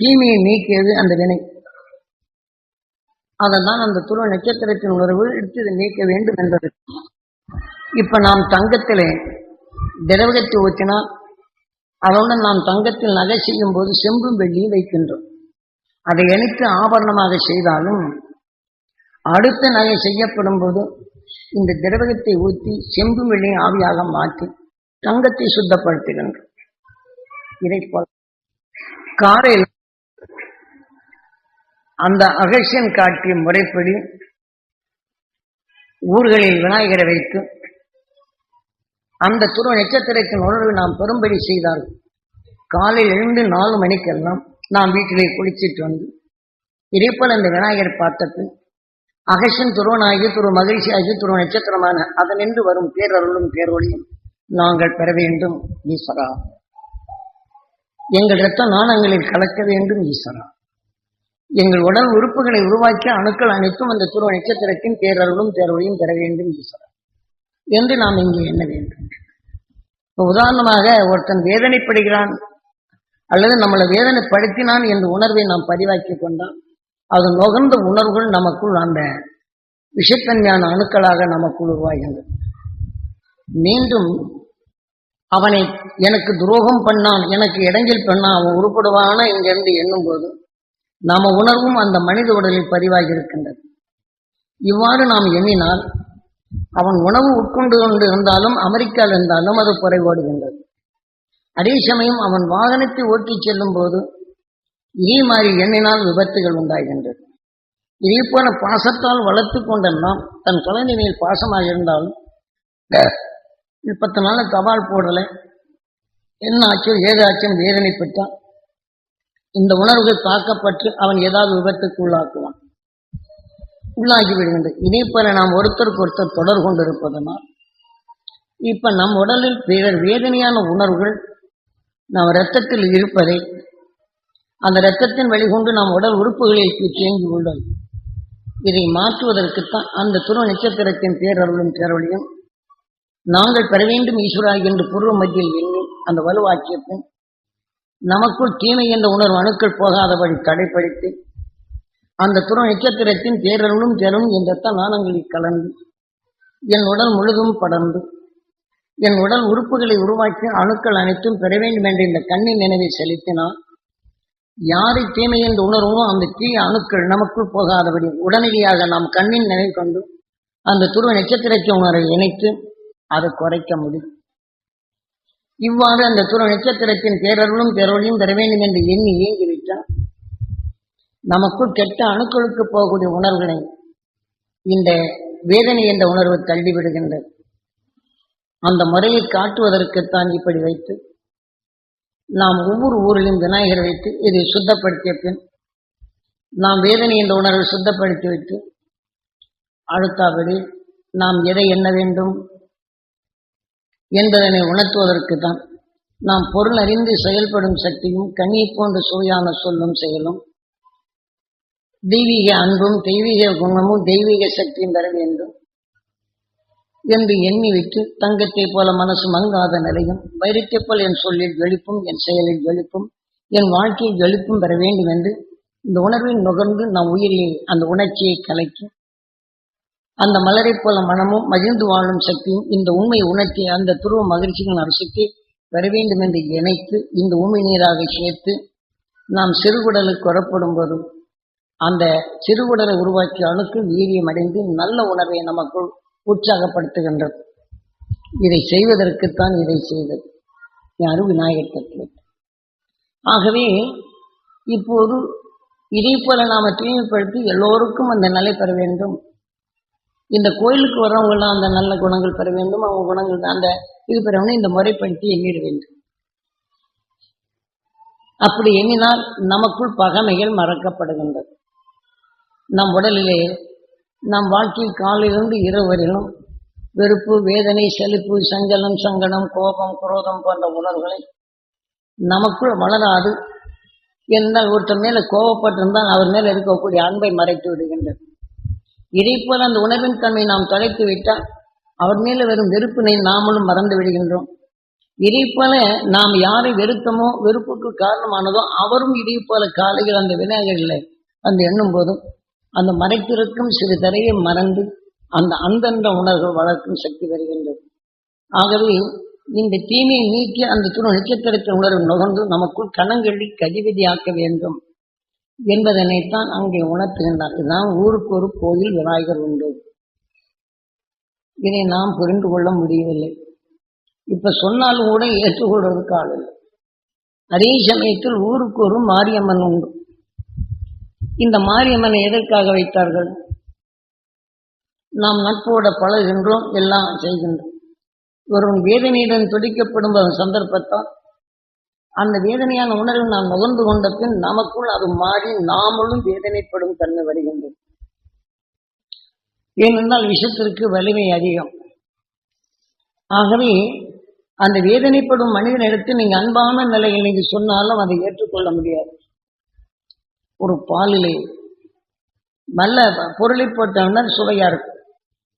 தீமையை நீக்கியது அந்த வினை. அதைத்தான் அந்த துருவ நட்சத்திரத்தின் உணர்வு எடுத்து இதை நீக்க வேண்டும் என்பது. இப்ப நாம் தங்கத்திலே திரவகத்தை ஊற்றினால் அதனுடன் நாம் தங்கத்தில் நகை செய்யும் போது செம்பும் வெள்ளியும் வைக்கின்றோம். அதை எணித்து ஆபரணமாக செய்தாலும் அடுத்த நகை செய்யப்படும் போது இந்த திரவகத்தை ஊற்றி செம்பும் வெள்ளியும் ஆவியாக மாற்றி தங்கத்தை சுத்தப்படுத்துகின்றோம். இதை போல காரையில் அந்த அகசியன் காட்டிய முறைப்படி ஊர்களில் விநாயகரை வைத்து அந்த துருவ நட்சத்திரத்தின் உணர்வு நாம் பெரும்படி செய்தால் காலையில் எழுந்து நாலு மணிக்கெல்லாம் நாம் வீட்டிலே குளிச்சிட்டு வந்து இதேபோல் அந்த விநாயகர் பார்த்தபின் அகசன் துருவனாகி துரு மகிழ்ச்சி ஆகி துருவ நட்சத்திரமான அதனின்று வரும் பேரருளும் பேரொழியும் நாங்கள் பெற வேண்டும் ஈஸ்வரா. எங்கள் இரத்த நாணங்களில் கலக்க வேண்டும் ஈஸ்வரா. எங்கள் உடல் உறுப்புகளை உருவாக்கி அணுக்கள் அனைத்தும் அந்த துருவ நட்சத்திரத்தின் பேரருளும் பேரொழியும் பெற வேண்டும் ஈஸ்வரா என்று நாம் இங்கே எண்ண வேண்டும். உதாரணமாக ஒருத்தன் வேதனைப்படுகிறான் அல்லது நம்மளை வேதனைப்படுத்தினான் என்ற உணர்வை நாம் பதிவாக்கி கொண்டால் அது நுகர்ந்த உணர்வுகள் நமக்குள் அந்த விஷத்தன்மையான அணுக்களாக நமக்குள் உருவாகின்றது மீண்டும் அவனை எனக்கு துரோகம் பண்ணான் எனக்கு இடைஞ்சல் பண்ணான் அவன் உருப்படுவானா இங்கிருந்து எண்ணும் போது நாம உணர்வும் அந்த மனித உடலில் பதிவாகி இருக்கின்றது. இவ்வாறு நாம் எண்ணினால் அவன் உணவு உட்கொண்டு கொண்டு இருந்தாலும் அமெரிக்காவில் இருந்தாலும் அது குறைபாடுகின்றது. அதே சமயம் அவன் வாகனத்தை ஓட்டிச் செல்லும் போது இதே மாதிரி எண்ணினால் விபத்துகள் உண்டாகின்றது. இதே போல பாசத்தால் வளர்த்து கொண்ட நாம் தன் குழந்தை மேல் பாசமாக இருந்தாலும் பத்து நாள் தபால் போடலை. என்ன ஆச்சோ ஏதாச்சும் வேதனைப்பட்டான். இந்த உணர்வுகள் தாக்கப்பட்டு அவன் ஏதாவது விபத்துக்கு உள்ளாக்குவான். உள்ளாகி விடுகின்றது இதே போல நாம் ஒருத்தருக்கு ஒருத்தர் தொடர் கொண்டிருப்பதனால் இப்ப நம் உடலில் பிறர் வேதனையான உணர்வுகள் நம் இரத்தத்தில் இருப்பதை அந்த இரத்தத்தின் வழிகொண்டு நாம் உடல் உறுப்புகளில் தேங்கி உள்ளது. இதை மாற்றுவதற்குத்தான் அந்த துருவ நட்சத்திரத்தின் பேரருளும் பேரொழியும் நாங்கள் பெற வேண்டும் ஈஸ்வரா என்று பூர்வ மத்தியில் எண்ணி அந்த வலுவாக்கிய பின் நமக்குள் தீமை என்ற உணர்வு அணுக்கள் போகாதபடி தடைப்படுத்தி அந்த துருவ நட்சத்திரத்தின் பேரருளும் பெரும் என்ற நாணங்களில் கலந்து என் உடல் முழுதும் படர்ந்து என் உடல் உறுப்புகளை உருவாக்கி அணுக்கள் அனைத்தும் பெற வேண்டும் என்ற இந்த கண்ணின் நினைவை செலுத்தினால் யாரை தீமை என்று உணர்வோ அந்த தீய அணுக்கள் நமக்குள் போகாதபடி உடனடியாக நாம் கண்ணின் நினைவு கொண்டு அந்த துருவ நட்சத்திரத்தின் உணரை இணைத்து அதை குறைக்க முடியும். இவ்வாறு அந்த துருவ நட்சத்திரத்தின் பேரருளும் பேரொழியும் பெற வேண்டும் என்று எண்ணி இயங்கிவிட்டால் நமக்குள் கெட்ட அணுக்களுக்கு போகக்கூடிய உணர்வுகளை இந்த வேதனை என்ற உணர்வு தள்ளிவிடுகின்றது அந்த முறையை காட்டுவதற்குத்தான் இப்படி வைத்து நாம் ஒவ்வொரு ஊரிலும் விநாயகர் வைத்து இதை சுத்தப்படுத்திய பின் நாம் வேதனை என்ற உணர்வை சுத்தப்படுத்தி வைத்து அடுத்தபடி நாம் எதை எண்ண வேண்டும் என்பதனை உணர்த்துவதற்கு தான் நாம் பொருள் அறிந்து செயல்படும் சக்தியும் கண்ணீர் போன்ற சுவையான சொல்லும் செயலும் தெய்வீக அன்பும் தெய்வீக குணமும் தெய்வீக சக்தியும் பெற வேண்டும் என்று எண்ணிவிட்டு தங்கத்தை போல மனசு மங்காத நிலையும் வைரத்தை போல் என் சொல்லில் வெளிப்பும் என் செயலில் வெளிப்பும் என் வாழ்க்கையில் வெளிப்பும் பெற வேண்டும் என்று இந்த உணர்வில் நுகர்ந்து நம் உயிரில் அந்த உணர்ச்சியை கலைக்கும் அந்த மலரைப் போல மனமும் மகிழ்ந்து வாழும் சக்தியும் இந்த உண்மை உணர்த்தி அந்த துருவ மகிழ்ச்சியின் அரசுக்கு பெற வேண்டும் என்று இணைத்து இந்த உண்மை நீராக சேர்த்து நாம் சிறுகுடலுக்கு வரப்படும் போதும் அந்த சிறுகுடலை உருவாக்கிய அணுக்கு வீரியம் அடைந்து நல்ல உணர்வை நமக்குள் உற்சாகப்படுத்துகின்றது. இதை செய்வதற்குத்தான் இதை செய்தது. யாரு விநாயகர் தத்துவம் ஆகவே இப்போது இதே போல நாம தூய்மைப்படுத்தி எல்லோருக்கும் அந்த நிலை பெற வேண்டும். இந்த கோயிலுக்கு வரவங்கெல்லாம் அந்த நல்ல குணங்கள் பெற வேண்டும். அவங்க குணங்கள் அந்த இது பெறவங்க இந்த முறைப்படுத்தி எண்ணிட வேண்டும். அப்படி எண்ணினால் நமக்குள் பகமைகள் மறக்கப்படுகின்றது. நம் உடலிலே நம் வாழ்க்கையில் காலையிலிருந்து இரவு வரையிலும் வெறுப்பு வேதனை செழிப்பு சஞ்சலம் சங்கடம் கோபம் குரோதம் போன்ற உணர்வுகளை நமக்குள் வளராது. என்றால் ஒருத்தர் மேலே கோபப்பட்டிருந்தால் அவர் மேலே இருக்கக்கூடிய அன்பை மறைத்து விடுகின்றது. இதை போல அந்த உணர்வின் தன்மை நாம் தொலைத்து விட்டால் அவர் மேல வரும் வெறுப்பினை நாமளும் மறந்து விடுகின்றோம். இதை போல நாம் யாரை வெறுத்தமோ வெறுப்புக்கு காரணமானதோ அவரும் இதே போல காலையில் அந்த விநாயகர்களை அந்த எண்ணும் போதும் அந்த மறைத்திருக்கும் சிறு தரையை மறந்து அந்த அந்தந்த உணர்வு வளர்க்கும் சக்தி வருகின்றது. ஆகவே இந்த தீமையை நீக்கி அந்த துணை நட்சத்திரத்தின் உணர்வு நுகர்ந்து நமக்குள் கணங்களை கதிவிதியாக்க வேண்டும். என்பதனைத்தான் அங்கே உணர்த்துகின்றார். இதுதான் ஊருக்கு ஒரு கோயில் விநாயகர் உண்டு. இதை நாம் புரிந்து கொள்ள முடியவில்லை. இப்ப சொன்னாலும் கூட ஏற்றுக்கொள்வதற்கு ஆள் இல்லை. அதே சமயத்தில் ஊருக்கு ஒரு மாரியம்மன் உண்டு. இந்த மாரியம்மனை எதற்காக வைத்தார்கள்? நாம் நட்போட பழகின்றோம் எல்லாம் செய்கின்றோம். ஒருவன் வேதனையுடன் துடிக்கப்படும் ஒரு சந்தர்ப்பத்தால் அந்த வேதனையான உணர்வு நாம் நுகர்ந்து கொண்ட பின் நமக்குள் அது மாறி நாமளும் வேதனைப்படும் தன்மை வருகின்றது. ஏனென்றால் விஷத்திற்கு வலிமை அதிகம். ஆகவே அந்த வேதனைப்படும் மனிதனிடத்து நீங்க அன்பான நிலையில் நீங்க சொன்னாலும் அதை ஏற்றுக்கொள்ள முடியாது. ஒரு பாலிலே நல்ல பொருளை போட்டவனர் சுவையா இருக்கும்.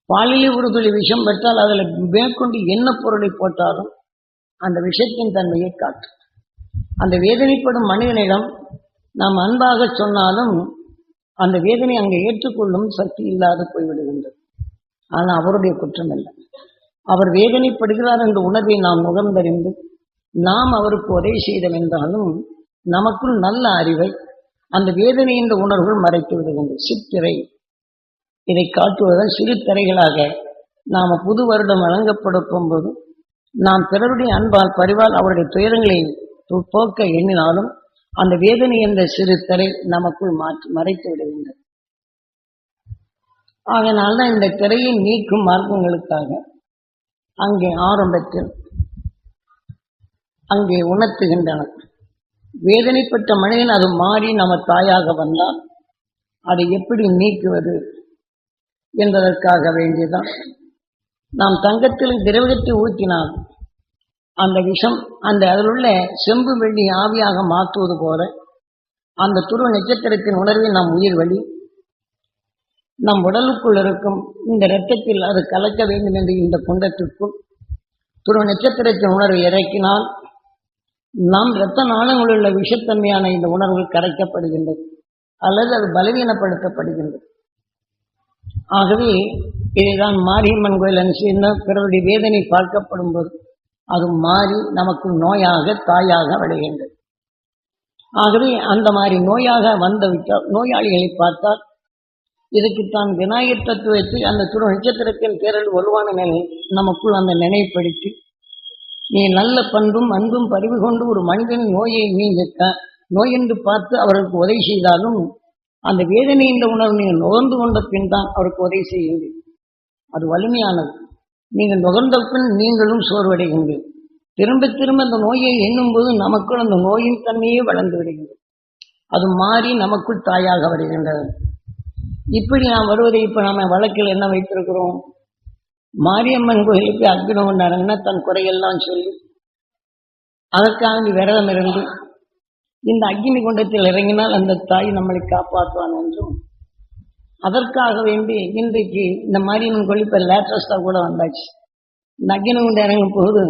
பாலிலே ஒரு துளி விஷம் பெற்றால் அதில் மேற்கொண்டு என்ன பொருளை போட்டாலும் அந்த விஷத்தின் தன்மையை காட்டும். அந்த வேதனைப்படும் மனிதனிடம் நாம் அன்பாக சொன்னாலும் அந்த வேதனை அங்கே ஏற்றுக்கொள்ளும் சக்தி இல்லாது போய்விடுகின்றது. ஆனால் அவருடைய குற்றம் இல்லை. அவர் வேதனைப்படுகிறார் என்ற உணர்வை நாம் முகந்தறிந்து நாம் அவருக்கு உதவி செய்தல் என்றாலும் நமக்குள் நல்ல அறிவை அந்த வேதனை என்ற உணர்வுகள் மறைத்து விடுகின்றது. சித்திரை இதை காட்டுவதன் சிறு திரைகளாக நாம புது வருடம் வழங்கப்படும் போது நாம் பிறருடைய அன்பால் பரிவால் அவருடைய துயரங்களை போக்க எண்ணினாலும் அந்த வேதனை என்ற சிறு திரை நமக்குள் மாற்றி மறைத்து விடுகின்றது அதனால்தான் இந்த திரையை நீக்கும் மார்க்கங்களுக்காக அங்கே ஆரம்பத்தில் அங்கே உணர்த்துகின்றனர் வேதனைப்பட்ட மனிதன் அது மாறி நம்ம தாயாக வந்தால் அதை எப்படி நீக்குவது என்பதற்காக வேண்டியதான் நாம் தங்கத்தில் திரவியத்தை ஊற்றினால் அந்த விஷம் அந்த அதில் உள்ள செம்பு வெள்ளி ஆவியாக மாற்றுவது போல அந்த துருவ நட்சத்திரத்தின் உணர்வை நாம் உயிர் வழி. நம் உடலுக்குள் இருக்கும் இந்த இரத்தத்தில் அது கலக்க வேண்டும் என்று இந்த குண்டத்திற்குள் துருவ நட்சத்திரத்தின் உணர்வை இறக்கினால் நம் இரத்த நாளங்களில் உள்ள விஷத்தன்மையான இந்த உணர்வுகள் கரைக்கப்படுகின்றது அல்லது அது பலவீனப்படுத்தப்படுகின்றது. ஆகவே இதைதான் மாரியம்மன் கோயில் அனுசிந்த பிறருடைய வேதனை பார்க்கப்படும் போது அது மாறி நமக்கு நோயாக தாயாக விளைகின்றது. ஆகவே அந்த மாதிரி நோயாக வந்து விட்டால் நோயாளிகளை பார்த்தால் இதுக்குத்தான் விநாயகர் தத்துவத்தை அந்த துரு நட்சத்திரத்தின் பேரல் வலுவான நிலை நமக்குள் அந்த நினைப்படுத்தி நீ நல்ல பண்பும் அன்பும் பறிவு கொண்டு ஒரு மனிதன் நோயை நீங்க நோய் என்று பார்த்து அவருக்கு உதவி செய்தாலும் அந்த வேதனை என்ற உணர்வு நீங்கள் நுகர்ந்து கொண்ட பின் தான் அவருக்கு உதவி செய்யுங்கள் அது வலிமையானது. நீங்கள் நுகர்ந்த பின் நீங்களும் சோர்வடைகின்றீர்கள் திரும்ப திரும்ப அந்த நோயை எண்ணும் போது நமக்குள் அந்த நோயின் தன்மையே வளர்ந்து விடுகின்றது அது மாறி நமக்குள் தாயாக வருகின்றது. இப்படி நாம் வருவதை இப்ப நாம வழக்கில் என்ன வைத்திருக்கிறோம்? மாரியம்மன் கோயிலுக்கு அக்னி நடங்கினா தன் குறையெல்லாம் சொல்லி அதற்காக நீ விரதம் இருந்து இந்த அக்னி குண்டத்தில் இறங்கினால் அந்த தாய் நம்மளை காப்பாற்றுவான் என்றும் அதற்காக வேண்டி இன்றைக்கு இந்த மாரியம்மன் கோயில் லேட்டஸ்டாக கூட வந்தாச்சு. இந்த இறங்கும் போது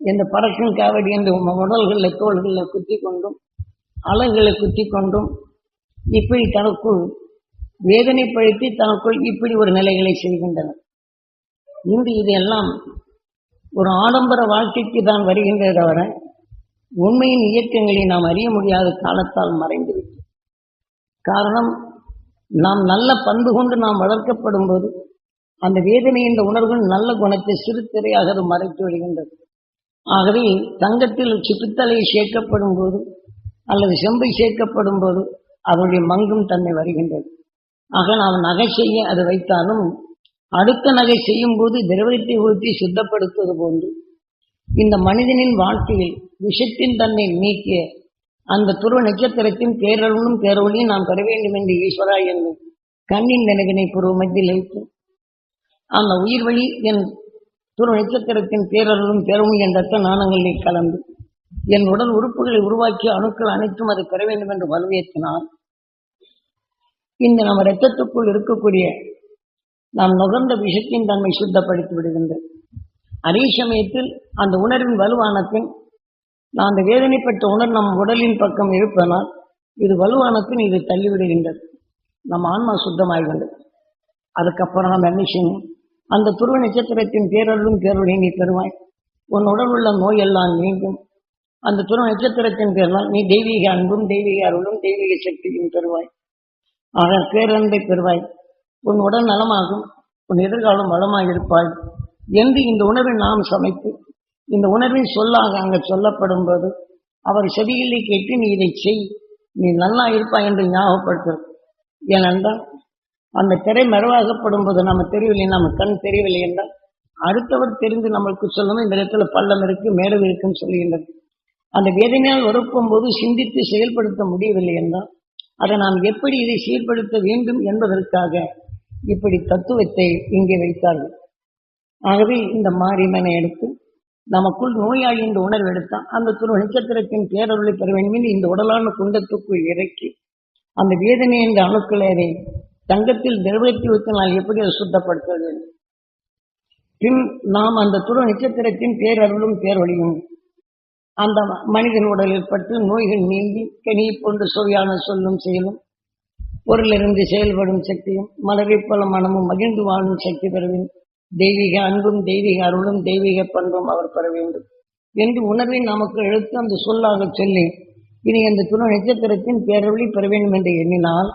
இந்த பறக்கும் காவடி என்று உடல்களில் தோள்களில் குத்தி கொண்டும் அலகுகளை குத்தி கொண்டும் இப்படி தனக்குள் வேதனைப்படுத்தி தனக்குள் இப்படி ஒரு நிலைகளை செய்கின்றனர். இன்று இதெல்லாம் ஒரு ஆடம்பர வாழ்க்கைக்கு தான் வருகின்றே தவிர உண்மையின் இயக்கங்களை நாம் அறிய முடியாத காலத்தால் மறைந்துவிட்டது காரணம் நாம் நல்ல பண்பு கொண்டு நாம் வளர்க்கப்படும் போது அந்த வேதனை என்ற உணர்வுகள் நல்ல குணத்தை சிறுத்திரையாக அது மறைத்து விடுகின்றது. ஆகவே தங்கத்தில் சிப்பித்தலை சேர்க்கப்படும் போது அல்லது செம்பை சேர்க்கப்படும் போது அதனுடைய மங்கும் தன்மை வருகின்றது. ஆக நாம் நகை செய்ய அது வைத்தாலும் அடுத்த நகை செய்யும் போது திரவத்தை ஊற்றி சுத்தப்படுத்துவது போன்று இந்த மனிதனின் வாழ்க்கையில் விஷத்தின் தன்னை நீக்கிய அந்த துருவ நட்சத்திரத்தின் பேரருளும் பேரொழியும் நாம் பெற வேண்டும் என்று ஈஸ்வரா என்னும் கண்ணின் நினைவினை பூர்வ மத்தியில் வைத்து அந்த உயிர் வழி என் துருவ நட்சத்திரத்தின் பேரருளும் பேரொழி என் ரத்த நாணங்களில் கலந்து என் உடல் உறுப்புகளை உருவாக்கிய அணுக்கள் அனைத்தும் அதை பெற வேண்டும் என்று வலுவேற்றினார் இந்த நம்ம இரத்தத்துக்குள் இருக்கக்கூடிய நாம் நுகர்ந்த விஷத்தின் தன்மை சுத்தப்படுத்தி விடுகின்றது. அதே சமயத்தில் அந்த உணர்வின் வலுவான பின் நான் அந்த வேதனைப்பட்ட உணர் நம் உடலின் பக்கம் இருப்பதனால் இது வலுவான இது தள்ளிவிடுகின்றது. நம் ஆன்மா சுத்தமாகின்றது அதுக்கப்புறம் நம்ம என்ன செய்யணும்? அந்த துருவ நட்சத்திரத்தின் பேரருளும் பேருடைய நீ பெறுவாய். உன் உடல் உள்ள நோய் எல்லாம் நீங்கும். அந்த துருவ நட்சத்திரத்தின் பேரலால் நீ தெய்வீக அன்பும் தெய்வீக அருளும் தெய்வீக சக்தியும் பெறுவாய். ஆக பேரன்பை பெறுவாய். உன் உடல் நலமாகும். உன் எதிர்காலம் வளமாக இருப்பாய் என்று இந்த உணர்வை நாம் சமைத்து இந்த உணர்வின் சொல்லாக அங்கு சொல்லப்படும் போது அவர் செவியிலே கேட்டு நீ இதை செய். நீ நல்லா இருப்பாய் என்று ஞாபகப்படுத்துறது ஏனென்றால் அந்த திரை மறைவாகப்படும் போது நம்ம தெரியவில்லை நம்ம கண் தெரியவில்லை என்றால் அடுத்தவர் தெரிந்து நம்மளுக்கு சொல்லணும் இந்த இடத்துல பள்ளம் இருக்கு மேடம் இருக்குன்னு சொல்லுகின்றது அந்த வேதனையால் உறப்பும் போது சிந்தித்து செயல்படுத்த முடியவில்லை என்றால் அதை நாம் எப்படி இதை சீர்படுத்த வேண்டும் என்பதற்காக இப்படி தத்துவத்தை இங்கே வைத்தார்கள். ஆகவே இந்த மாரிமனை எடுத்து நமக்குள் நோயாளி இந்த உணர்வு எடுத்தால் அந்த துரு நட்சத்திரத்தின் பேரருளை பெற வேண்டும் இந்த உடலான குண்டத்துக்குள் இறக்கி அந்த வேதனை என்ற அணுக்களை தங்கத்தில் திரவத்தி வைத்தனால் எப்படி அதை சுத்தப்படுத்த வேண்டும்? பின் நாம் அந்த துரு நட்சத்திரத்தின் பேரருளும் பேரொழியும் அந்த மனிதன் உடலில் பட்டு நோய்கள் நீங்கி கனி போன்று சுவையான சொல்லும் செயலும் பொருளிலிருந்து செயல்படும் சக்தியும் மலரை போல மனமும் மகிழ்ந்து வாழும் சக்தி பெறுவேன். தெய்வீக அன்பும் தெய்வீக அருளும் தெய்வீக பண்பும் அவர் பெற வேண்டும். என்று உணர்வை நமக்கு எழுத்து அந்த சொல்லாக சொல்லி இனி அந்த துணை நட்சத்திரத்தின் பேரொழி பெற வேண்டும் என்று எண்ணினால்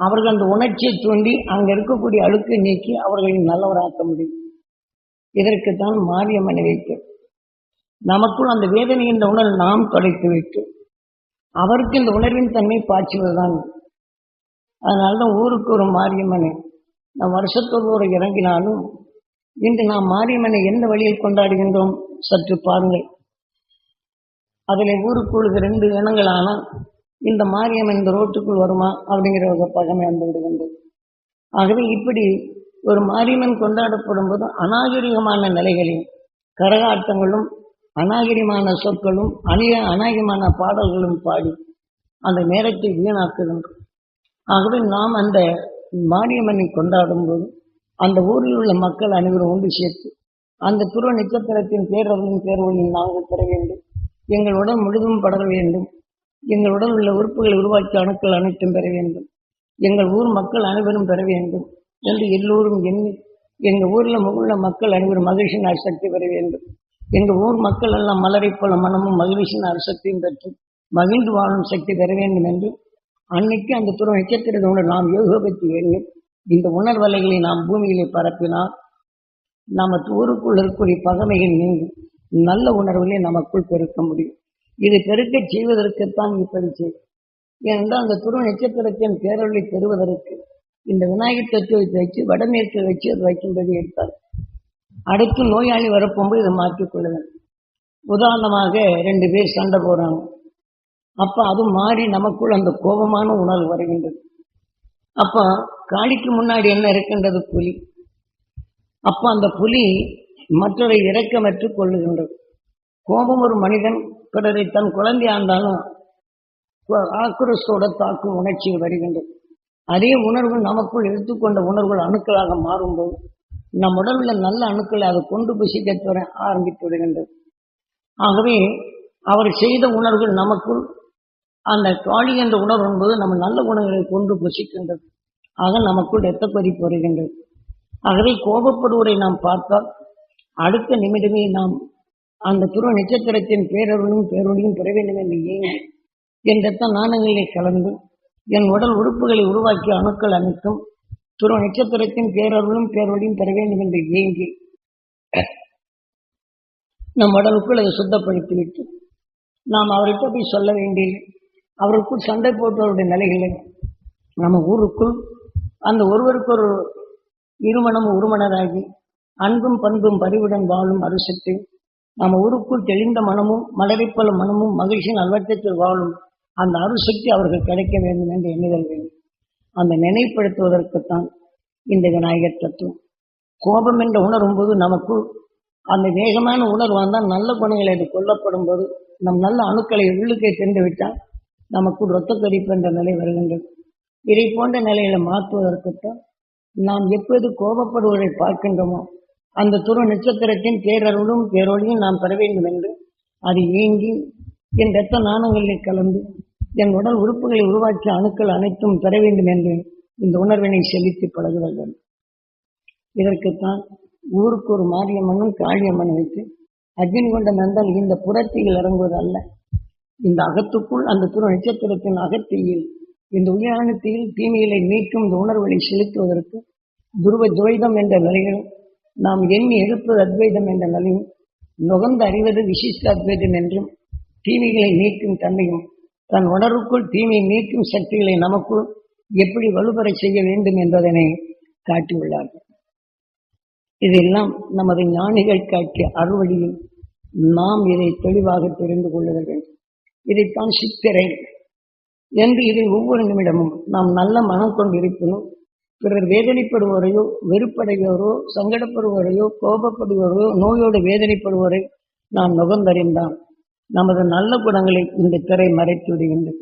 அவர்கள் அந்த உணர்ச்சியை தூண்டி அங்கே இருக்கக்கூடிய அழுக்கை நீக்கி அவர்களை நல்லவராக்க முடியும். இதற்குத்தான் மாரியம்மனை வைத்து நமக்குள் அந்த வேதனை என்ற உணர்வு நாம் தொலைத்து வைத்து அவருக்கு இந்த உணர்வின் தன்மை பாய்ச்சுவதுதான். அதனால்தான் ஊருக்கு ஒரு மாரியம்மனை நாம் வருஷத்தோடு ஒரு இறங்கினாலும் இன்று நாம் மாரியம்மனை எந்த வழியில் கொண்டாடுகின்றோம்? சற்று பாருங்கள். அதில் ஊருக்குழுக்கு ரெண்டு இனங்களானால் இந்த மாரியம்மன் இந்த ரோட்டுக்குள் வருமா? அப்படிங்கிற ஒரு பகமை வந்து விடுகின்றது ஆகவே இப்படி ஒரு மாரியம்மன் கொண்டாடப்படும் போது அநாகரிகமான நிலைகளில் கரகாட்டங்களும் அநாகரிகமான சொற்களும் அணிய அநாகரிகமான பாடல்களும் பாடி அந்த நேரத்தை வீணாக்குகின்றோம். ஆகவே நாம் அந்த மாரியம்மனை கொண்டாடும் போது அந்த ஊரில் உள்ள மக்கள் அனைவரும் ஒன்று சேர்த்து அந்த துருவ நட்சத்திரத்தின் பேரவர்களின் பேரவர்களில் நாங்கள் பெற வேண்டும். எங்கள் உடல் முழுதும் படர வேண்டும். எங்கள் உடல் உள்ள உறுப்புகளை உருவாக்கிய அணுக்கள் அனைத்தும் பெற வேண்டும். எங்கள் ஊர் மக்கள் அனைவரும் பெற வேண்டும் என்று எல்லோரும் எண்ணி எங்கள் ஊரில் உள்ள மக்கள் அனைவரும் மகிழ்ச்சியின் சக்தி பெற வேண்டும். எங்கள் ஊர் மக்கள் எல்லாம் மலரை போல மனமும் மகிழ்ச்சியின் அரசக்தியும் பெற்று மகிழ்ந்து வாழும் சக்தி பெற வேண்டும் என்று அன்னைக்கு அந்த துறை நட்சத்திரத்தோடு நாம் யோகபத்தி எண்ணி இந்த உணர்வலைகளை நாம் பூமியிலே பரப்பினால் நம்ம ஊருக்குள் இருக்கக்கூடிய பகமைகள் நீங்கும் நல்ல உணர்வுகளை நமக்குள் பெருக்க முடியும். இது பெருக்க செய்வதற்குத்தான் இப்படி செய்யும் ஏனென்றால் அந்த துருவ நட்சத்திரத்தின் பேரொழி பெறுவதற்கு இந்த விநாயகர் தத்துவத்தை வச்சு வடமேற்கு வச்சு அது வைக்கின்றது எடுத்தார். அடுத்து நோயாளி வரப்போகும்போது இதை மாற்றிக் கொள்ளுங்கள். உதாரணமாக ரெண்டு பேர் சண்டை போடுறாங்க. அப்ப அது மாறி நமக்குள் அந்த கோபமான உணர்வு வருகின்றது. அப்ப காளிக்கு முன்னாடி என்ன இருக்கின்றது புலி? அப்ப அந்த புலி மற்றொரு இரக்கமற்று கொள்ளுகின்றது. கோபம் ஒரு மனிதன் பிறரை தன் குழந்தை ஆண்டாலும் ஆக்ரோஷத்தோட தாக்கும் உணர்ச்சி வருகின்றது. அதே உணர்வு நமக்குள் எடுத்துக்கொண்ட உணர்வுகள் அணுக்களாக மாறும்போது நம் உடலில் நல்ல அணுக்களை அதை கொண்டு புசிக்க துற ஆரம்பித்து விடுகின்றது. ஆகவே அவர் செய்த உணர்வுகள் நமக்குள் அந்த காளி என்ற உணர்வு என்பது நம்ம நல்ல குணங்களை கொண்டு புசிக்கின்றது. ஆக நமக்குள் இரத்த கொதிப்பு வருகின்றது. ஆகவே கோபப்படுவதை நாம் பார்த்தால் அடுத்த நிமிடமே நாம் அந்த துருவ நட்சத்திரத்தின் பேரருளும் பேரொழியும் பெற வேண்டும் என்று ஏங்கி என் ரத்த நாணங்களிலே கலந்து என் உடல் உறுப்புகளை உருவாக்கிய அணுக்கள் அனைத்தும் துருவ நட்சத்திரத்தின் பேரருளும் பேரொழியும் பெற வேண்டும் என்று ஏங்கி நம் உடலுக்குள் அதை சுத்தப்படுத்திவிட்டு நாம் அவர்கிட்ட போய் சொல்ல வேண்டியது அவருக்குள் சண்டை போட்டவருடைய நிலைகளை. நம்ம ஊருக்குள் அந்த ஒருவருக்கொரு இருமணம் உருமணராகி அன்பும் பண்பும் பரிவுடன் வாழும் அரசத்தை நம்ம ஊருக்குள் தெளிந்த மனமும் மலரிப்பல மனமும் மகிழ்ச்சியின் அல்வட்டத்தில் வாழும் அந்த அருசக்தி அவர்கள் கிடைக்க வேண்டும் என்று எண்ணுதல் வேண்டும். அந்த நினைப்படுத்துவதற்குத்தான் இந்த விநாயகர் தத்துவம். கோபம் என்ற உணரும் போது நமக்குள் அந்த வேகமான உணர்வு வந்தால் நல்ல குணங்களை அது கொல்லப்படும் போது நம் நல்ல அணுக்களை உள்ளுக்கே சென்று விட்டால் நமக்கு இரத்த கடிப்பு என்ற நிலை வருகின்றது. இதை போன்ற நிலையில மாற்றுவதற்குத்தான் நாம் எப்போது கோபப்படுவதை பார்க்கின்றோமோ அந்த துரு நட்சத்திரத்தின் பேரருளும் பேரொழியும் நாம் பெற வேண்டும் என்று அது ஏங்கி என் இரத்த நாணங்களில் கலந்து என் உடல் உறுப்புகளை உருவாக்கிய அணுக்கள் அனைத்தும் பெற வேண்டும் என்று இந்த உணர்வினை செலுத்தி பழகுதல் வேண்டும் இதற்குத்தான் ஊருக்கு ஒரு மாரியம்மனும் காளியம்மன் வைத்து அக்னி கொண்ட நந்தல் இந்த புரட்சியில் இறங்குவது அல்ல. இந்த அகத்துக்குள் அந்த துரு நட்சத்திரத்தின் அகத்தீயில் இந்த உயிரான தீயில் தீமைகளை நீக்கும் இந்த உணர்வுகளை செலுத்துவதற்கு துருவ துவைதம் என்ற நிலையில் நாம் எண்ணி எழுப்பது அத்வைதம் என்ற நிலையும் நுகர்ந்து அறிவது விசிஷ்ட அத்வைதம் என்றும் தீமைகளை நீக்கும் தன்மையும் தன் உணர்வுக்குள் தீமையை நீக்கும் சக்திகளை நமக்குள் எப்படி வலுப்பெற செய்ய வேண்டும் என்பதனை காட்டியுள்ளார்கள். இதெல்லாம் நமது ஞானிகள் காட்டிய அறுவழியில் நாம் இதை தெளிவாக தெரிந்து கொள்ளுதல் வேண்டும். இதைத்தான் சித்திரை என்று இதை ஒவ்வொரு நிமிடமும் நாம் நல்ல மனம் கொண்டு இருப்பினும் பிறர் வேதனைப்படுவோரையோ வெறுப்படையோரோ சங்கடப்படுவோரையோ கோபப்படுவோரையோ நோயோடு வேதனைப்படுவோரை நாம் நுகர்ந்தறிந்தால் நமது நல்ல குணங்களை இந்த திரை மறைத்து விடுகின்றது.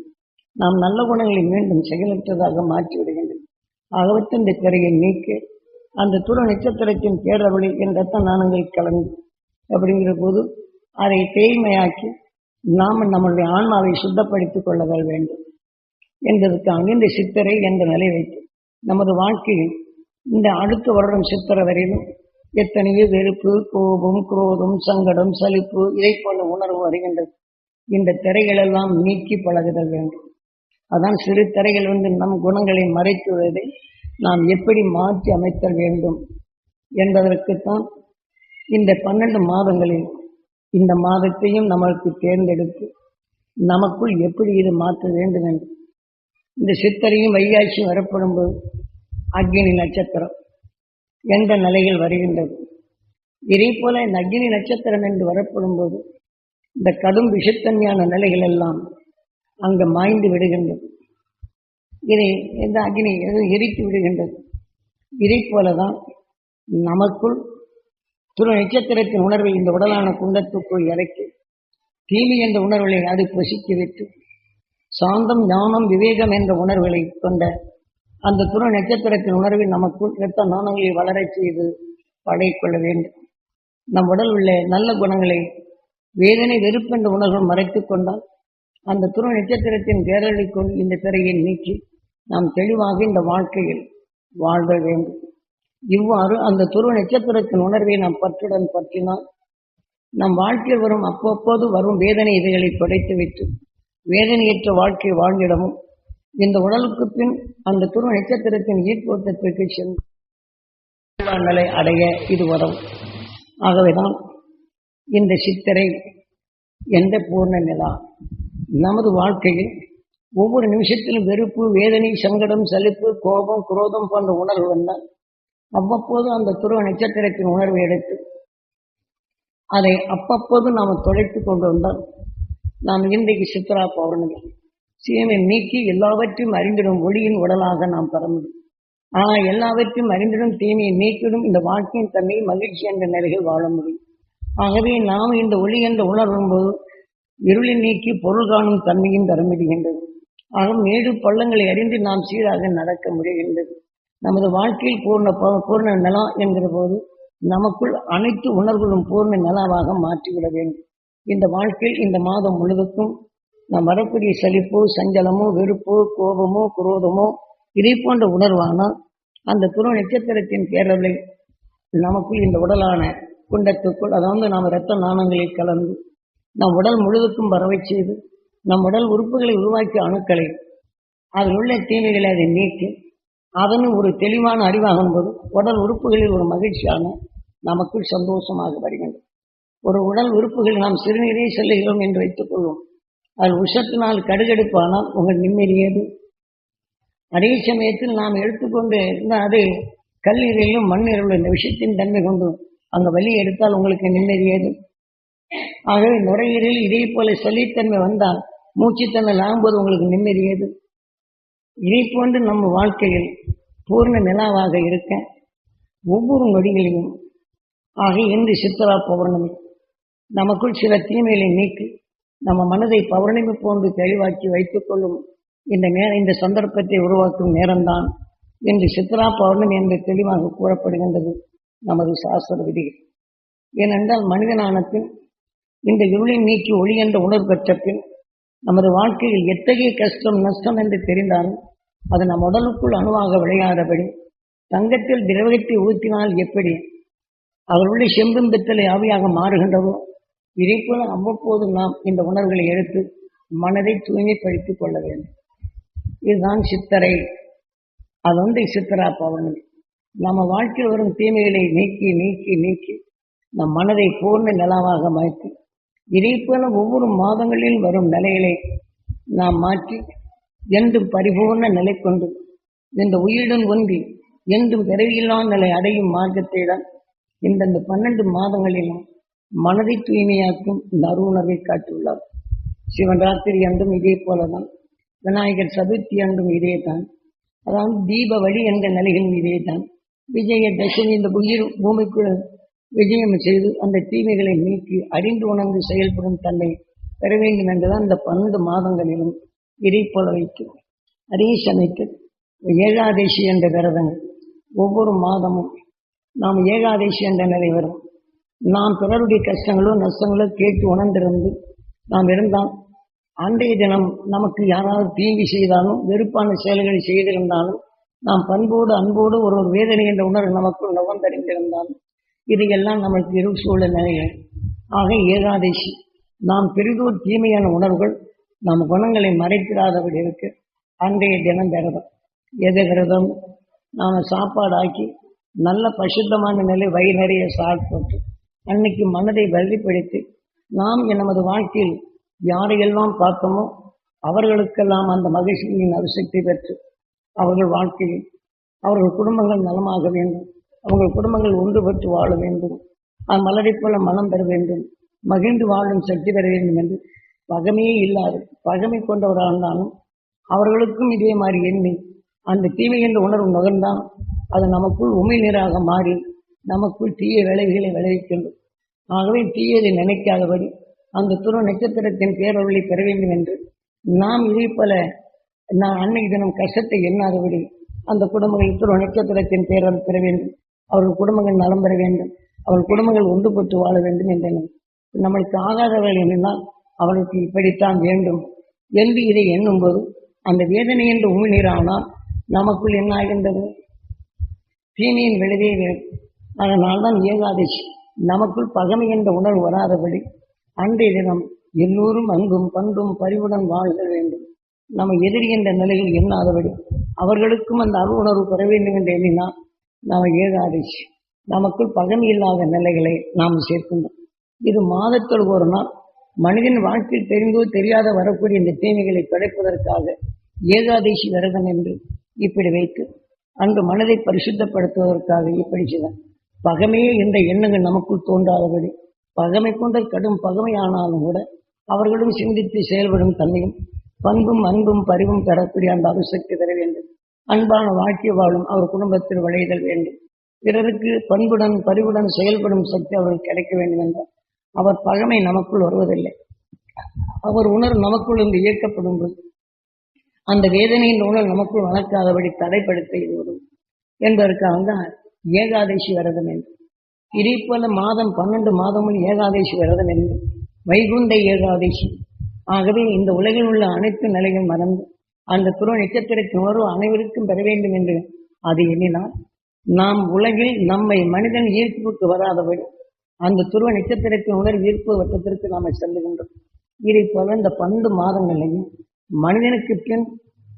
நாம் நல்ல குணங்களை மீண்டும் செயலற்றதாக மாற்றி விடுகின்றது. ஆகவற்று இந்த திரையை நீக்க அந்த துற நட்சத்திரத்தின் பேரவளி என் ரத்த நாணங்கள் கலந்து அப்படிங்கிற போது அதை தேய்மையாக்கி நாம் நம்முடைய ஆன்மாவை சுத்தப்படுத்திக் கொள்ளதல் வேண்டும். என்பதற்காக இந்த சித்தரை என்ற நிலை வைத்து நமது வாழ்க்கையில் இந்த அடுத்த வருடம் சித்திரை வரையிலும் எத்தனையோ வெறுப்பு கோபம் குரோதம் சங்கடம் சலிப்பு இதை போன்ற உணர்வு வருகின்றது இந்த திரைகளெல்லாம் நீக்கி பழகுதல் வேண்டும். அதான் சிறு திரைகள் வந்து நம் குணங்களை மறைத்துவதை நாம் எப்படி மாற்றி அமைத்தல் வேண்டும் என்பதற்குத்தான் இந்த பன்னெண்டு மாதங்களில் இந்த மாதத்தையும் நமக்கு தேர்ந்தெடுத்து நமக்குள் எப்படி இது மாற்ற வேண்டும் என்று. இந்த சித்தரையும் வைகாட்சியும் வரப்படும் போது அக்னி நட்சத்திரம் என்ற நிலையில் வருகின்றது? இதே போல இந்த அக்னி நட்சத்திரம் என்று வரப்படும் போது இந்த கடும் விஷத்தன்மையான நிலைகள் எல்லாம் அங்கு மாய்ந்து விடுகின்றது. இதை இந்த அக்னி எரித்து விடுகின்றது. இதை போலதான் நமக்குள் துரு நட்சத்திரத்தின் உணர்வை இந்த உடலான குண்டத்துக்குள் இறக்கி தீமை என்ற உணர்வுகளை அது பொசித்து விட்டு சாந்தம் ஞானம் விவேகம் என்ற உணர்வுகளை கொண்ட அந்த துரு நட்சத்திரத்தின் உணர்வை நமக்குள் இரத்த நாணங்களை வளரச் செய்து படைக்கொள்ள வேண்டும். நம் உடல் உள்ள நல்ல குணங்களை வேதனை வெறுப்பென்ற உணர்வு மறைத்து கொண்டால் அந்த துரு நட்சத்திரத்தின் பேரழிக்குள் இந்த திரையை நீக்கி நாம் தெளிவாக இந்த வாழ்க்கையில் வாழ்க வேண்டும். இவ்வாறு அந்த துருவ நட்சத்திரத்தின் உணர்வை நாம் பற்றுடன் பற்றினால் நம் வாழ்க்கையில் வரும் அப்பப்போது வரும் வேதனை இதைகளை துடைத்து வைத்து வேதனையற்ற வாழ்க்கை வாழ்ந்திடவும். இந்த உடலுக்கு பின் அந்த துருவ நட்சத்திரத்தின் ஈர்ப்போட்டத்திற்கு சென்று நிலை அடைய இது உதவும் ஆகவேதான் இந்த சித்திரை எந்த பூர்ண நிலா? நமது வாழ்க்கையில் ஒவ்வொரு நிமிஷத்திலும் வெறுப்பு வேதனை சங்கடம் சலிப்பு கோபம் குரோதம் போன்ற உணர்வு வந்தால் அவ்வப்போது அந்த துருவ நட்சத்திரத்தின் உணர்வை எடுத்து அதை அப்பப்போது நாம் தொலைத்து கொண்டு வந்தால் நாம் இன்றைக்கு சித்ரா பௌர்ணமி. சீமை நீக்கி எல்லாவற்றையும் அறிந்திடும் ஒளியின் உடலாக நாம் பெற முடியும். ஆனால் எல்லாவற்றையும் அறிந்திடும் தீமையை நீக்கிடும் இந்த வாழ்க்கையின் தன்மை மகிழ்ச்சி என்ற நிலையில் வாழ முடியும். ஆகவே நாம் இந்த ஒளி என்ற உணர்வும் போது இருளை நீக்கி பொருள் காணும் தன்மையும் தரமிடுகின்றது ஆகும் ஆக மேடு பள்ளங்களை அறிந்து நாம் சீராக நடக்க முடிகின்றது. நமது வாழ்க்கையில் பூர்ண ப- பூர்ண நிலா என்கிற போது நமக்குள் அனைத்து உணர்வுகளும் பூர்ண நிலாவாக மாற்றிவிட வேண்டும். இந்த வாழ்க்கையில் இந்த மாதம் முழுவதுக்கும் நாம் வரக்கூடிய சலிப்போ சஞ்சலமோ வெறுப்போ கோபமோ குரோதமோ இதை போன்ற உணர்வானால் அந்த துருவ நட்சத்திரத்தின் பேரலை நமக்குள் இந்த உடலான குண்டத்துக்குள் அதாவது நாம் இரத்த நாணங்களை கலந்து நம் உடல் முழுவதுக்கும் வரவைச் செய்து நம் உடல் உறுப்புகளை உருவாக்கிய அணுக்களை அதில் உள்ள தீமைகளை அதை நீக்கி அதனும் ஒரு தெளிவான அறிவாகும் போது உடல் உறுப்புகளில் ஒரு மகிழ்ச்சியான நமக்குள் சந்தோஷமாக வருகின்றது. ஒரு உடல் உறுப்புகளில் நாம் சிறுநீரே செல்லுகிறோம் என்று வைத்துக் கொள்வோம். அதில் உஷத்தினால் கடுகடுப்பானால் உங்கள் நிம்மதியது. அதே சமயத்தில் நாம் எடுத்துக்கொண்டு இருந்தால் அது கல்லீரலும் மண்ணீரலும் இந்த விஷயத்தின் தன்மை கொண்டு அங்கே வலி எடுத்தால் உங்களுக்கு நிம்மதியது. ஆகவே நுரையீரலில் இதே போல சளித்தன்மை வந்தால் மூச்சுத்தன்மை ஆகும்போது உங்களுக்கு நிம்மதியது. இதை போன்று நம்ம வாழ்க்கையில் பூர்ண நிலாவாக இருக்க ஒவ்வொரு நொடிகளையும் ஆக இன்று சித்ரா பௌர்ணமி நமக்குள் சில தீமைகளை நீக்கி நம்ம மனதை பௌர்ணமி போன்று தெளிவாக்கி வைத்துக் கொள்ளும் இந்த நேர இந்த சந்தர்ப்பத்தை உருவாக்கும் நேரம்தான் இன்று சித்ரா பௌர்ணமி என்று தெளிவாக கூறப்படுகின்றது நமது சாஸ்திர விதிகள். ஏனென்றால் மனிதனான பின் இந்த இருளை நீக்கி ஒளி என்ற உணர்வு பெற்ற பின் நமது வாழ்க்கையில் எத்தகைய கஷ்டம் நஷ்டம் என்று தெரிந்தாலும் அது நம் உடலுக்குள் அணுவாக விளையாதபடி தங்கத்தில் திரவத்தை ஊற்றினால் எப்படி அவர்களுடைய செம்பும் பித்தளை ஆவியாக மாறுகின்றதோ இதை போல அவ்வப்போது நாம் இந்த உணர்வுகளை எடுத்து மனதை தூய்மைப்படுத்திக் கொள்ள வேண்டும். இதுதான் சித்தரை. அது வந்து சித்தரா பவனி நம்ம வாழ்க்கையில் வரும் தீமைகளை நீக்கி நீக்கி நீக்கி நம் மனதை பூர்ண நிலாவாக மாற்றி இதை போல ஒவ்வொரு மாதங்களில் வரும் நிலைகளை நாம் மாற்றி என்றும் பரிபூர்ண நிலை கொண்டு இந்த உயிருடன் ஒன்றி என்றும் பிறவியில்லா நிலை அடையும் மார்க்கத்தை தான் இந்தந்த பன்னெண்டு மாதங்களிலும் மனதை தூய்மையாக்கும் இந்த அருணர்வை காட்டியுள்ளார். சிவன் ராத்திரி அன்றும் இதே போலதான். விநாயகர் சதுர்த்தி அன்றும் இதே தான் அதாவது தீப வழி என்ற நிலைகளும் இதே தான் விஜயதசமி இந்த உயிர் பூமிக்குள் விஜயம் செய்து அந்த தீமைகளை நீக்கி அறிந்து உணர்ந்து செயல்படும் தன்னை பெற வேண்டும் என்றுதான் இந்த பன்னெண்டு மாதங்களிலும் இதை போல வைத்து அதே சமயத்தில் ஏகாதேசி என்ற விரதங்கள் ஒவ்வொரு மாதமும் நாம் ஏகாதேசி என்ற நிலை வரும். நாம் பிறருடைய கஷ்டங்களோ நஷ்டங்களோ கேட்டு உணர்ந்திருந்து நாம் இருந்தால் அன்றைய தினம் நமக்கு யாராவது தீங்கு செய்தாலும் வெறுப்பான செயல்களை செய்திருந்தாலும் நாம் பண்போடு அன்போடு ஒரு ஒரு வேதனை என்ற உணர்வு நமக்குள் நுகர்ந்தறிந்திருந்தாலும் இதையெல்லாம் நமக்கு இரு சூழல். நிலைகள் ஆக ஏகாதேசி நாம் பெரிதோர் தீமையான உணர்வுகள் நம் குணங்களை மறைத்திராதபடி இருக்கு அன்றைய தினம் விரதம். எது விரதம்? நாம் சாப்பாடாக்கி நல்ல பசுத்தமான நிலை வயிறு நிறைய சாப்பிட்டு அன்னைக்கு மனதை வலிப்படுத்தி நாம் நமது வாழ்க்கையில் யாரையெல்லாம் பார்த்தோமோ அவர்களுக்கெல்லாம் அந்த மகிழ்ச்சியின் அரிசக்தி பெற்று அவர்கள் வாழ்க்கையில் அவர்கள் குடும்பங்கள் நலமாக வேண்டும். அவர்கள் குடும்பங்கள் ஒன்றுபட்டு வாழ வேண்டும். அது மலரைப் போல மனம் பெற வேண்டும். மகிழ்ந்து வாழும் சக்தி பெற வேண்டும் என்று பகமையே இல்லாது பகமை கொண்டவராக இருந்தாலும் அவர்களுக்கும் இதே மாதிரி எண்ணி அந்த தீமை என்ற உணர்வு நுகர்ந்தான் அது நமக்குள் உமை நீராக மாறி நமக்குள் தீய விளைவுகளை விளைவிக்கின்றது. ஆகவே தீயதை நினைக்காதபடி அந்த துரு நட்சத்திரத்தின் பேரொருளை பெற வேண்டும் என்று நாம் இதே போல நான் அன்னைக்கு தினம் கஷ்டத்தை எண்ணாதபடி அந்த குடும்பங்கள் துரு நட்சத்திரத்தின் பேரல் பெற வேண்டும். அவர்கள் குடும்பங்கள் நலம் பெற வேண்டும். அவர்கள் குடும்பங்கள் ஒன்றுபட்டு வாழ வேண்டும் என்றனர் நம்மளுக்கு ஆகாதவர்கள் எண்ணினால் அவளுக்கு இப்படித்தான் வேண்டும் என்று இதை எண்ணும்போது அந்த வேதனை என்று உமிழ்நீரானால் நமக்குள் என்ன ஆகின்றது? தீமையின் விளைவே வேண்டும் அதனால்தான் ஏகாதசி நமக்குள் பகமை என்ற உணர்வு வராதபடி அன்றைய தினம் எல்லோரும் அன்பும் பண்பும் பரிவுடன் வாழ்க வேண்டும். நம்ம எதிரி என்ற நிலையில் எண்ணாதபடி அவர்களுக்கும் அந்த அருள் உணர்வு பெற வேண்டும் என்று எண்ணினால் நாம் ஏகாதசி நமக்குள் பகமை இல்லாத நிலைகளை நாம் சேர்க்கின்றோம். இது மாதத்தில் ஒரு நாள் மனிதன் வாழ்க்கையில் தெரிந்தோ தெரியாத வரக்கூடிய இந்த தீமைகளை கிடைப்பதற்காக ஏகாதசி விரதம் என்று இப்படி வைத்து அன்று மனதை பரிசுத்தப்படுத்துவதற்காக இப்படி செய்தார். பகமையே என்ற எண்ணங்கள் நமக்குள் தோன்றாதபடி பகமை கொண்ட கடும் பகமையானாலும் கூட அவர்களும் சிந்தித்து செயல்படும் தன்மையும் பண்பும் அன்பும் பரிவும் தரக்கூடிய அந்த அணுசக்தி தர வேண்டும். அன்பான வாழ்க்கை வாழும் அவர் குடும்பத்தில் விளைதல் வேண்டும். பிறருக்கு பண்புடன் பரிவுடன் செயல்படும் சக்தி அவர்கள் கிடைக்க வேண்டும் என்றால் அவர் பகமை நமக்குள் வருவதில்லை. அவர் உணர்வு நமக்குள் இருந்து இயக்கப்படும் போது அந்த வேதனையின் உணர்வு நமக்குள் வளர்க்காதபடி தடைப்படுத்த இது வரும் என்பதற்காக தான் ஏகாதசி விரதம் என்று. இதே மாதம் பன்னெண்டு மாதமும் ஏகாதசி விரதம் என்று வைகுண்ட ஏகாதசி. ஆகவே இந்த உலகில் உள்ள அனைத்து நிலைகள் மறந்து அந்த துருவ நட்சத்திரத்தின் உணர்வு அனைவருக்கும் பெற வேண்டும் என்று அது எண்ணினால் நாம் உலகில் நம்மை மனிதன் ஈர்ப்புக்கு வராதபடி அந்த துருவ நட்சத்திரத்தின் உணர்வு ஈர்ப்பு வட்டத்திற்கு நாம் செல்லுகின்றோம். இதை போல இந்த பன்னெண்டு மாதங்களையும் மனிதனுக்கு பின்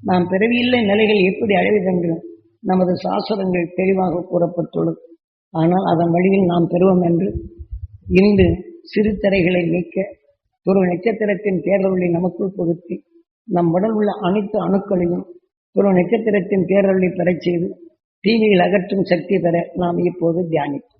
நாம் பிறவியில்லை நிலைகள் எப்படி அடைவதென்று நமது சாஸ்திரங்கள் தெளிவாக கூறப்பட்டுள்ளது. ஆனால் அதன் வழியில் நாம் பெறுவோம் என்று இன்று சிறுத்தரைகளை நீக்க துருவ நட்சத்திரத்தின் பேரருளை நமக்குள் புகுத்தி நம் உடல் உள்ள அனைத்து அணுக்களையும் ஒரு நட்சத்திரத்தின் பேரொழி பெறச் செய்து தீமையில் அகற்றும் சக்தி பெற நாம் இப்போது தியானிப்போம்.